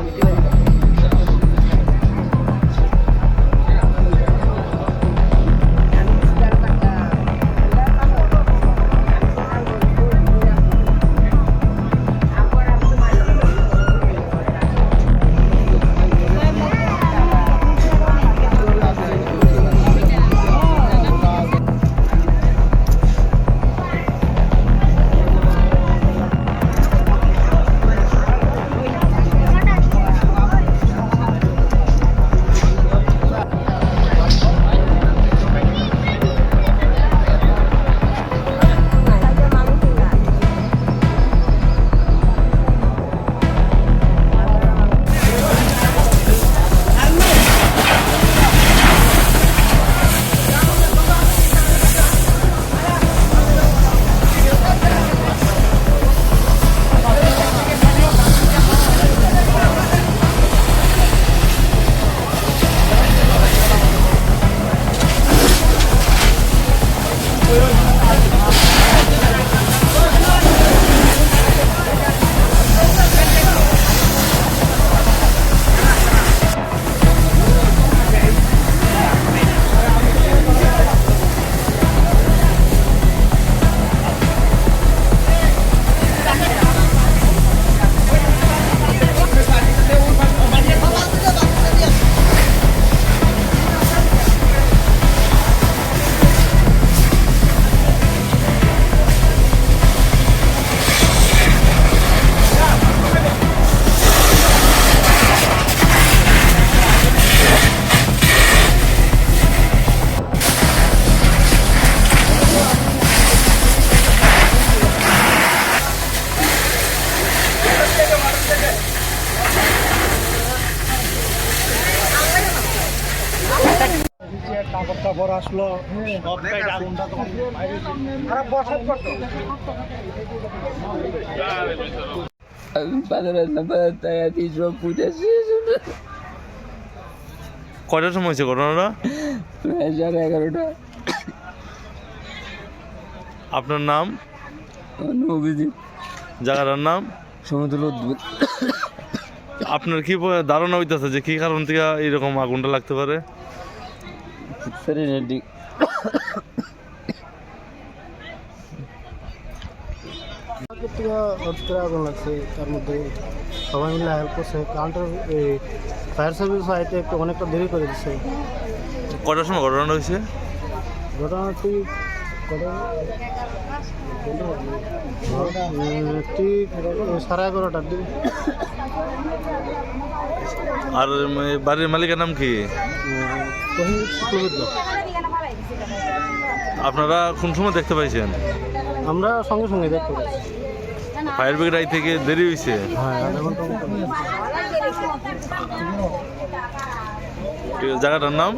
I'm good. কাপড় টাপড় আসলো আগুনটা তখন খারাপ বসাত করতো কয়টার সময় হয়েছে ঘটনাটা? সাড়ে এগারোটা। আপনার নাম? অভিজিৎ। জায়গাটার নাম? সমুদ্র উদ্ভুত আপনার কি ধারণা হইতেছে যে কি কারণ থেকে এরকম আগুনটা লাগতে পারে? হঠাৎ করে আগুন লাগছে তার মধ্যে সবাই মিলে হেল্প করছে। কারেন্টের এই ফায়ার সার্ভিস আইতে একটু অনেকটা দেরি করে দিচ্ছে। সময় ঘটনাটা হয়েছে? ঘটনাটি ঠিক সাড়ে এগারোটার দিকে আর বাড়ির মালিকের নাম কি? আপনারা কোন সময় দেখতে পাইছেন? আমরা সঙ্গে সঙ্গে দেখতে পাচ্ছি। ফায়ার ব্রিগেড আই থেকে দেরি হয়েছে হ্যাঁ জায়গাটার নাম?